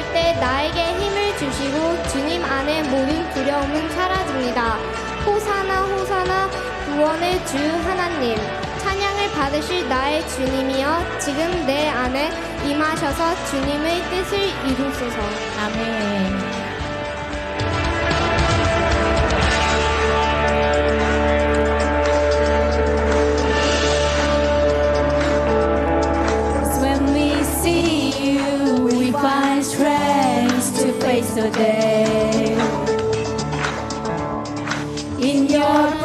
볼때 나에게 힘을 주시고 주님 안에 모든 두려움은 사라집니다. 호사나 호사나 구원의 주 하나님 찬양을 받으실 나의 주님이여 지금 내 안에 임하셔서 주님의 뜻을 이루소서. 아멘. place today. In your